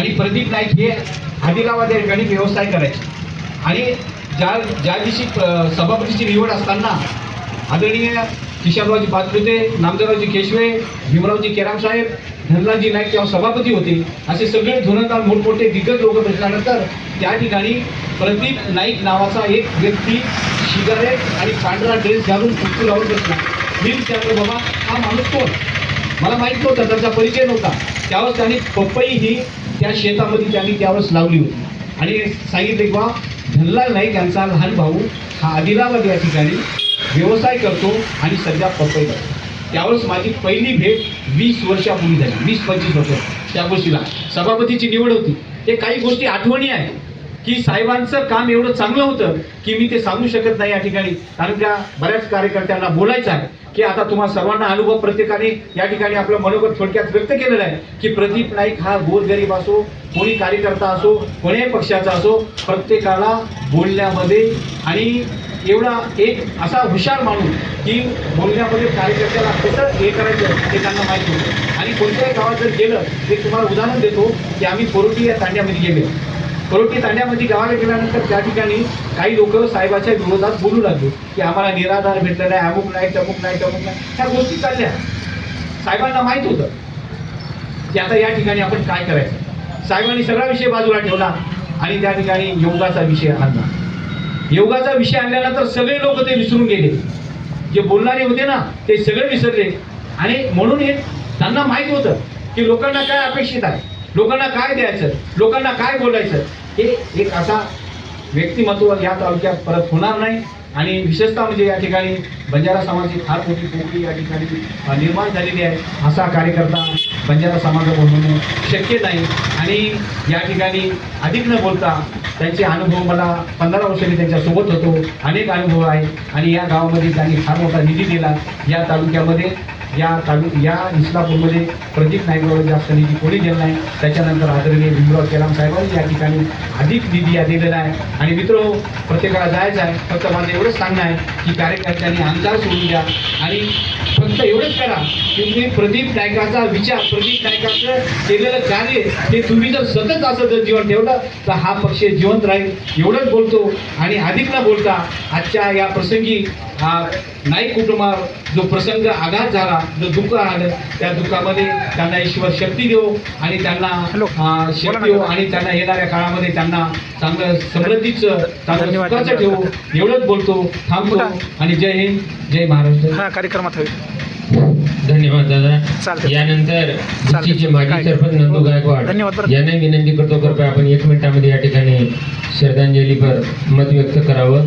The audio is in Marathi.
आणि प्रदीप नाईक हे आदिलाबाद या ठिकाणी व्यवसाय करायचे. आणि ज्या ज्या दिवशी सभापतीची निवड असताना आदरणीय किशनरावजी पाचपुते नामदेवरावजी केशवे भीमरावजी केरामसाहेब धनराजी नाईक तेव्हा सभापती होते. असे सगळे धोरणदार मोठमोठे दिग्गज लोक भेटल्यानंतर त्या ठिकाणी प्रदीप नाईक नावाचा एक व्यक्ती सिगारेट आणि पांढरा ड्रेस घालून कुर्ती लावून बसला. मी विचारलं बाबा हा माणूस कोण? मला माहीत नव्हता त्याचा परिचय नव्हता. त्यावेळेस त्यांनी पपई ही त्या शेतामध्ये त्यांनी त्यावेळेस लावली होती. आणि सांगितले किंवा बा धनलाल नाईक यांचा लहान भाऊ हा आदिलाबाद या ठिकाणी व्यवसाय करतो आणि सध्या पपई करतो. त्यावेळेस माझी पहिली भेट वीस वर्षापूर्वी झाली वीस पंचवीस वर्ष. त्या गोष्टीला सभापतीची निवड होती. ते काही गोष्टी आठवणी आहेत. की साहेबांचं काम एवढं चांगलं होतं की मी ते सांगू शकत नाही या ठिकाणी. कारण त्या बऱ्याच कार्यकर्त्यांना बोलायचं आहे की आता तुम्हाला सर्वांना अनुभव प्रत्येकाने या ठिकाणी आपलं मनोगत थोडक्यात व्यक्त केलेलं आहे की प्रदीप नाईक हा गोरगरीब असो कोणी कार्यकर्ता असो कोण्याही पक्षाचा असो प्रत्येकाला बोलण्यामध्ये आणि एवढा एक असा हुशार माणूस की बोलण्यामध्ये कार्यकर्त्याला कसं हे करायचं ते त्यांना माहीत होतं. आणि कोणत्याही गावात जर गेलं ते तुम्हाला उदाहरण देतो की आम्ही कोरोटी या तांड्यामध्ये गेले कोरोटी तांड्यामध्ये गावाला गेल्यानंतर त्या ठिकाणी काही लोक साहेबाच्या विरोधात बोलू लागले की आम्हाला निराधार भेटलं नाही अमुक नाही तमुक नाही तमुक नाही. ह्या गोष्टी चालल्या. साहेबांना माहीत होतं की आता या ठिकाणी आपण काय करायचं. साहेबांनी सगळा विषय बाजूला ठेवला आणि त्या ठिकाणी योगाचा विषय आणला. योगाचा विषय आणल्यानंतर सगळे लोक ते विसरून गेले. जे बोलणारे होते ना ते सगळे विसरले. आणि म्हणून हे त्यांना माहीत होतं की लोकांना काय अपेक्षित आहे? लोकांना काय द्यायचं? लोकांना काय बोलायचं? हे एक असा व्यक्तिमत्व या तालुक्यात परत होणार नाही. आणि विशेषतः म्हणजे या ठिकाणी बंजारा समाजाची फार मोठी पोकळी या ठिकाणी निर्माण झालेली आहे. असा कार्यकर्ता बंजारा समाजाकडून होणं शक्य नाही. आणि या ठिकाणी अधिक न बोलता त्यांचे अनुभव मला पंधरा वर्षांनी त्यांच्यासोबत होतो. अनेक अनुभव आहे आणि या गावामध्ये त्यांनी फार मोठा निधी दिला या तालुक्यामध्ये. या तालुक या इस्लापूरमध्ये प्रदीप नाईकवर जास्त निधी कोणी दिला नाही? त्याच्यानंतर आदरणीय भीमराव केलाम साहेबांनी या ठिकाणी अधिक निधी या दिलेला आहे. आणि मित्र प्रत्येकाला जायचं आहे. फक्त माझं एवढंच सांगणं आहे की कार्यकर्त्यांनी आमदार सोडून द्या. आणि फक्त एवढंच करा की तुम्ही प्रदीप नायकाचा विचार प्रदीप नायकाचं केलेलं कार्य ते तुम्ही जर सतत असं जर जीवन ठेवलं तर हा पक्ष जिवंत राहील. एवढंच बोलतो. आणि अधिक न बोलता. आजच्या या प्रसंगी हा नाईक कुटुंबावर जो प्रसंग आघात झाला जो दुःख आलं त्या दुःखामध्ये त्यांना ईश्वर शक्ती देऊ आणि त्यांना शक्ती देऊ आणि त्यांना येणाऱ्या काळामध्ये त्यांना चांगलं समृद्धीचं चांगलं सुखाचं ठेवू. एवढंच बोलतो थांबतो? आणि जय हिंद जय महाराष्ट्र कार्यक्रमात धन्यवाद दादा. यानंतर माजी? सरपंच नंदू गायकवाड. यांना विनंती करतो कृपया आपण एक मिनिटामध्ये या ठिकाणी श्रद्धांजलीपर मत व्यक्त करावं